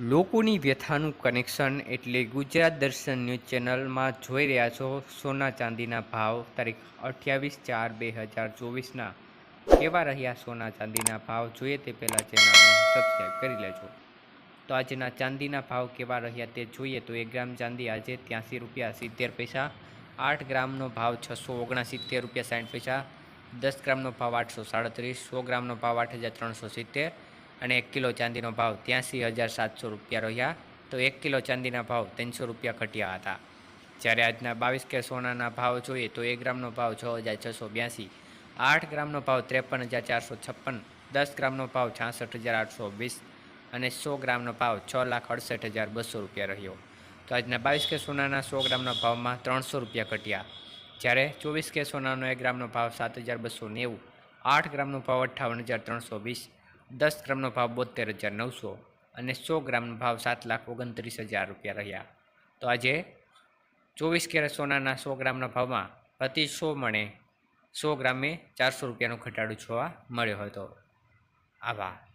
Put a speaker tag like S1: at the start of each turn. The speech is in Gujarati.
S1: લોકોની વ્યથાનું કનેક્શન એટલે ગુજરાત દર્શન ન્યૂઝ ચેનલમાં જોઈ રહ્યા છો સોના ચાંદીના ભાવ, તારીખ અઠ્યાવીસ ચાર બે હજાર ચોવીસના. કેવા રહ્યા સોના ચાંદીના ભાવ? જોઈએ તે પહેલાં ચેનલને સબસ્ક્રાઈબ કરી લેજો. તો આજના ચાંદીના ભાવ કેવા રહ્યા તે જોઈએ તો એક ગ્રામ ચાંદી આજે ત્યાંસી રૂપિયા સિત્તેર પૈસા, આઠ ગ્રામનો ભાવ છસો ઓગણસિત્તેર રૂપિયા સાઠ પૈસા, દસ ગ્રામનો ભાવ આઠસો સાડત્રીસ, સો ગ્રામનો ભાવ આઠ હજાર ત્રણસો સિત્તેર અને એક કિલો ચાંદીનો ભાવ ત્યાંસી હજાર સાતસો રૂપિયા રહ્યા તો એક કિલો ચાંદીના ભાવ ત્રણસો રૂપિયા ઘટ્યા હતા. જ્યારે આજના બાવીસ કે સોનાના ભાવ જોઈએ તો એક ગ્રામનો ભાવ છ હજાર છસો બ્યાસી, આઠ ગ્રામનો ભાવ ત્રેપન હજાર ચારસો છપ્પન, દસ ગ્રામનો ભાવ છાસઠ હજાર આઠસો વીસ અને સો ગ્રામનો ભાવ છ લાખ અડસઠ હજાર બસો રૂપિયા રહ્યો. તો આજના બાવીસ કે સોનાના સો ગ્રામના ભાવમાં ત્રણસો રૂપિયા ઘટ્યા. જ્યારે ચોવીસ કે સોનાનો એક ગ્રામનો ભાવ સાત હજાર બસો નેવું, આઠ ગ્રામનો ભાવ અઠ્ઠાવન હજાર ત્રણસો વીસ દસ ગ્રામનો ભાવ બોતેર હજાર નવસો અને સો ગ્રામનો ભાવ સાત લાખ ઓગણત્રીસ હજાર રૂપિયા રહ્યા. તો આજે ચોવીસ કેરેટ સોનાના સો ગ્રામના ભાવમાં પ્રતિ સો મણે સો ગ્રામે ચારસો રૂપિયાનો ઘટાડો જોવા મળ્યો હતો. આભાર.